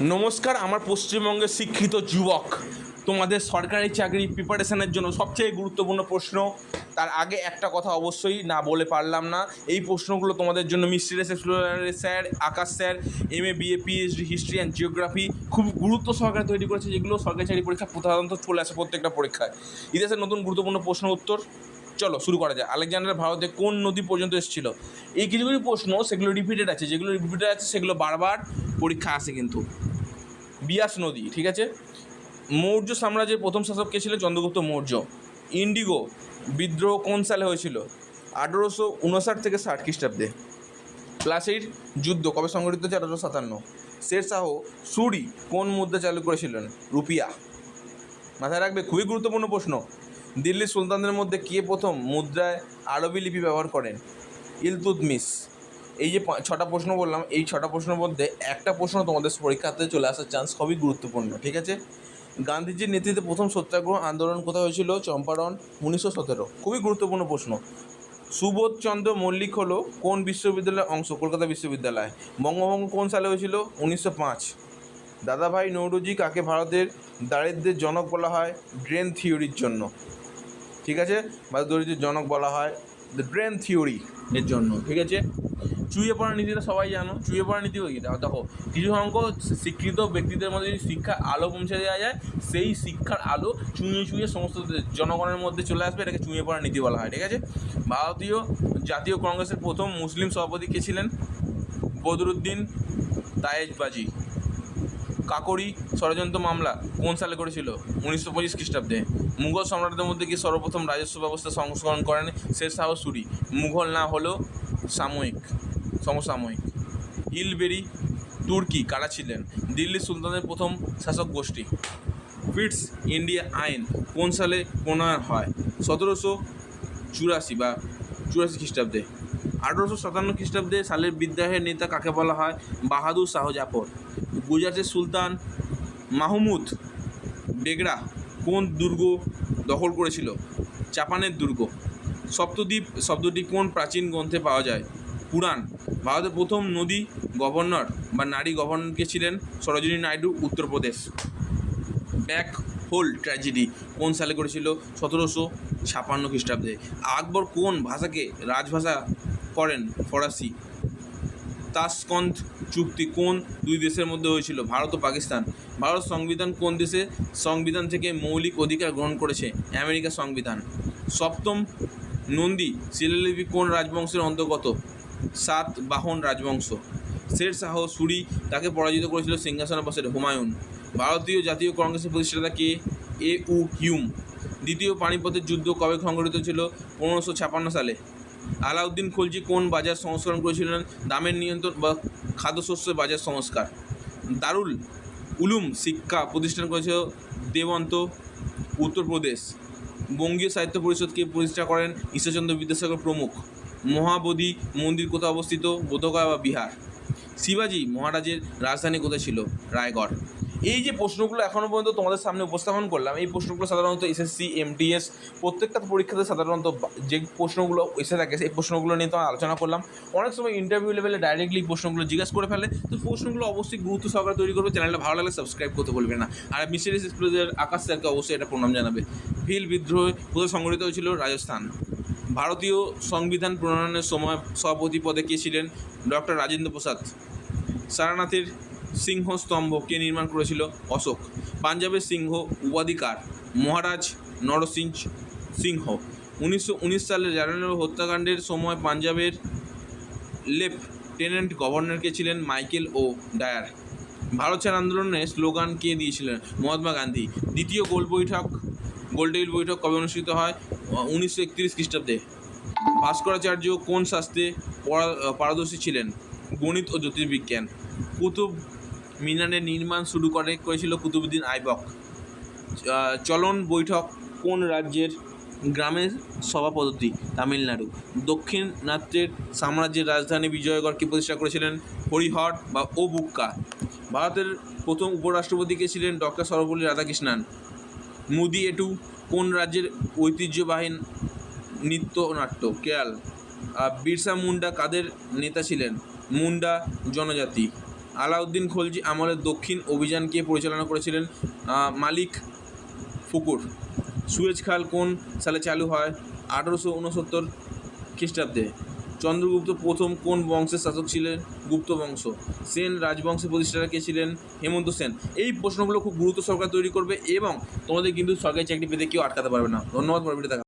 নমস্কার, আমার পশ্চিমবঙ্গের শিক্ষিত যুবক। তোমাদের সরকারি চাকরি প্রিপারেশনের জন্য সবচেয়ে গুরুত্বপূর্ণ প্রশ্ন। তার আগে একটা কথা অবশ্যই না বলে পারলাম না। এই প্রশ্নগুলো তোমাদের জন্য mysterious এক্সপ্লোরারের sir, Akash sir M A BA PhD history and geography খুব গুরুত্ব সহকারে তৈরি করেছে। যেগুলো সরকারি চাকরি পরীক্ষা প্রধানত চলে আসে প্রত্যেকটা পরীক্ষায়। ইতিহাসের নতুন গুরুত্বপূর্ণ প্রশ্ন উত্তর। চলো, শুরু করা যায় আলেকজান্ডার ভারতে কোন নদী পর্যন্ত এসেছিল? এই কিছু কিছু প্রশ্ন সেগুলো রিপিটেড আছে। যেগুলো রিপিটেড আছে, সেগুলো বারবার পরীক্ষা আসে কিন্তু। বিয়াস নদী, ঠিক আছে? মৌর্য সাম্রাজ্যের প্রথম শাসক কে ছিলেন চন্দ্রগুপ্ত মৌর্য। ইন্ডিগো বিদ্রোহ কোন সালে হয়েছিল? আঠেরোশো উনষাট থেকে ষাট খ্রিস্টাব্দে। প্লাসির যুদ্ধ কবে সংঘটিত হচ্ছে আঠারোশো সাতান্ন। শেরশাহ সুরি কোন মুদ্রা চালু করেছিলেন? রুপিয়া। মাথায় রাখবে, খুবই গুরুত্বপূর্ণ প্রশ্ন। দিল্লির সুলতানদের মধ্যে কে প্রথম মুদ্রায় আরবি লিপি ব্যবহার করেন? ইলতুতমিস এই যে ছটা প্রশ্ন বললাম, এই ছটা প্রশ্নের মধ্যে একটা প্রশ্ন তোমাদের পরীক্ষাতে চলে আসার চান্স খুবই গুরুত্বপূর্ণ, ঠিক আছে? গান্ধীজির নেতৃত্বে প্রথম সত্যাগ্রহ আন্দোলন কোথায় হয়েছিল? চম্পারণ, উনিশশো সতেরো। খুবই গুরুত্বপূর্ণ প্রশ্ন। সুবোধচন্দ্র মল্লিক হলো কোন বিশ্ববিদ্যালয়ের অংশ? কলকাতা বিশ্ববিদ্যালয়। বঙ্গভঙ্গ কোন সালে হয়েছিল? উনিশশো পাঁচ। দাদাভাই নৌরুজি কাকে ভারতের দারিদ্র্যের জনক বলা হয়? ড্রেন থিওরির জন্য। ঠিক আছে? বা দরিদ্রের জনক বলা হয় দ্য ড্রেন থিওরি এর জন্য, ঠিক আছে? চুইয়ে পড়া নীতিটা সবাই জানো। চুইয়ে পড়া নীতি কি? দেখো, কিছু সংখ্যক শিক্ষিত ব্যক্তিদের মধ্যে যদি শিক্ষার আলো পৌঁছে দেওয়া যায়, সেই শিক্ষার আলো চুঁয়ে চুঁয়ে সমস্ত জনগণের মধ্যে চলে আসবে। এটাকে চুঁয়ে পড়া নীতি বলা হয়, ঠিক আছে? ভারতীয় জাতীয় কংগ্রেসের প্রথম মুসলিম সভাপতি কে ছিলেন? বদরুদ্দিন তায়েজবাজি। কাকরি ষড়যন্ত্র মামলা কোন সালে করেছিল? উনিশশো পঁচিশ খ্রিস্টাব্দে। মুঘল সম্রাটদের মধ্যে কি সর্বপ্রথম রাজস্ব ব্যবস্থা সংস্করণ করেন? শের শাহ সুরি মুঘল না হলেও সাময়িক, সমসাময়িক। ইলবেরি তুর্কি, কারা ছিলেন? দিল্লি সুলতানের প্রথম শাসক গোষ্ঠী। ফিটস ইন্ডিয়া আইন কোন সালে প্রণয়ন হয়? সতেরোশো চুরাশি বা চুরাশি খ্রিস্টাব্দে। আঠেরোশো সাতান্ন খ্রিস্টাব্দে সালের বিদ্রোহের নেতা কাকে বলা হয়? বাহাদুর শাহ জাফর। গুজরাটের সুলতান মাহমুদ বেগড়া কোন দুর্গ দখল করেছিল? চাপানের দুর্গ। সপ্তদ্বীপ শব্দটি কোন প্রাচীন গ্রন্থে পাওয়া যায়? পুরাণ। ভারতের প্রথম নদী গভর্নর বা নারী গভর্নরকে ছিলেন? Sarojini Naidu, Uttar Pradesh. Black hole tragedy কোন সালে করেছিল? সতেরোশো ছাপান্ন খ্রিস্টাব্দে। আকবর কোন ভাষাকে রাজভাষা করেন? ফরাসি। তাসকন্দ চুক্তি কোন দুই দেশের মধ্যে হয়েছিল? ভারত ও পাকিস্তান। ভারত সংবিধান কোন দেশে? সংবিধান থেকে মৌলিক অধিকার গ্রহণ করেছে। আমেরিকা সংবিধান। সপ্তম নন্দী শিলালিপি কোন রাজবংশের অন্তর্গত? সাত বাহন রাজবংশ। শের শাহ সুরি তাকে পরাজিত করেছিল সিংহাসনে বসে হুমায়ুন। ভারতীয় জাতীয় কংগ্রেসের প্রতিষ্ঠাতা কে? এ উ হিউম। দ্বিতীয় পানিপথের যুদ্ধ কবে সংঘটিত ছিল? পনেরোশো ছাপান্ন সালে। আলাউদ্দিন খলজি কোন বাজার সংস্করণ করেছিলেন? দামের নিয়ন্ত্রণ বা খাদ্যশস্যের বাজার সংস্কার। দারুল উলুম শিক্ষা প্রতিষ্ঠান করেছিল দেবন্ত উত্তরপ্রদেশ বঙ্গীয় সাহিত্য পরিষদকে প্রতিষ্ঠা করেন? ঈশ্বরচন্দ্র বিদ্যাসাগর প্রমুখ। মহাবোধি মন্দির কোথায় অবস্থিত? বোধগয়া বা বিহার। শিবাজি মহারাজের রাজধানী কোথায় ছিল? রায়গড়। এই যে প্রশ্নগুলো এখনও পর্যন্ত তোমাদের সামনে উপস্থাপন করলাম, এই প্রশ্নগুলো সাধারণত এসএসসি এমটিএস প্রত্যেকটা পরীক্ষাতে সাধারণত যে প্রশ্নগুলো এসে থাকে, সেই প্রশ্নগুলো নিয়ে তো আলোচনা করলাম। অনেক সময় ইন্টারভিউ লেভেলে ডাইরেক্টলি প্রশ্নগুলো জিজ্ঞাসা করে ফেলে। তো প্রশ্নগুলো অবশ্যই গুরুত্ব সহকারে তৈরি করবে। চ্যানেলটা ভালো লাগলে সাবস্ক্রাইব করতে বলবে না। আর মিস্টারিস এক্সপ্লোজের আকাশ স্যারকে অবশ্যই এটা প্রণাম জানাবে। ভিল বিদ্রোহ কোথায় সংগঠিত হয়েছিল? রাজস্থান। ভারতীয় সংবিধান প্রণয়নের সময় সভাপতি পদে কে ছিলেন? ডক্টর রাজেন্দ্র প্রসাদ। সারানাথের সিংহ স্তম্ভ কে নির্মাণ করেছিল অশোক। পাঞ্জাবের সিংহ উপাধিকার মহারাজ নরসিং সিংহ। উনিশশো উনিশ সালের জানুয়ারি হত্যাকাণ্ডের সময় পাঞ্জাবের লেফটেন্যান্ট গভর্নর কে ছিলেন মাইকেল ও ডায়ার। ভারত ছাড় আন্দোলনের স্লোগান কে দিয়েছিলেন? মহাত্মা গান্ধী। দ্বিতীয় গোল বৈঠক গোলটেবিল বৈঠক কবে অনুষ্ঠিত হয়? উনিশশো একত্রিশ খ্রিস্টাব্দে। ভাস্করাচার্য কোন শাস্ত্রে পারদর্শী ছিলেন? গণিত ও জ্যোতির্বিজ্ঞান। কুতুব মিনারের নির্মাণ শুরু করে, করেছিল কুতুবুদ্দিন আইবক। চলন বৈঠক কোন রাজ্যের? গ্রামের সভা পদ্ধতি তামিলনাড়ু দক্ষিণাত্যের সাম্রাজ্যের রাজধানী বিজয়গড়কে প্রতিষ্ঠা করেছিলেন হরিহর বা ও বুক্কা ভারতের প্রথম উপরাষ্ট্রপতিকে ছিলেন ডক্টর সর্বপল্লী রাধাকৃষ্ণান। মুদি এটু, কোন রাজ্যের ঐতিহ্যবাহী নৃত্যনাট্য? কেয়াল। আর বিরসা মুন্ডা কাদের নেতা ছিলেন? মুন্ডা জনজাতি। আলাউদ্দিন খলজি আমলের দক্ষিণ অভিযানকে পরিচালনা করেছিলেন মালিক ফুকুর। সুয়েজ খাল কোন সালে চালু হয়? আঠারোশো উনসত্তর খ্রিস্টাব্দে। চন্দ্রগুপ্ত প্রথম কোন বংশের শাসক ছিলেন? গুপ্ত বংশ। সেন রাজবংশের প্রতিষ্ঠাতা কে ছিলেন? হেমন্ত সেন। এই প্রশ্নগুলো খুব গুরুত্ব সরকার তৈরি করবে এবং তোমাদের কিন্তু সরকারি চাকরি পেতে কেউ আটকাতে পারবে না। ধন্যবাদ পরবর্তী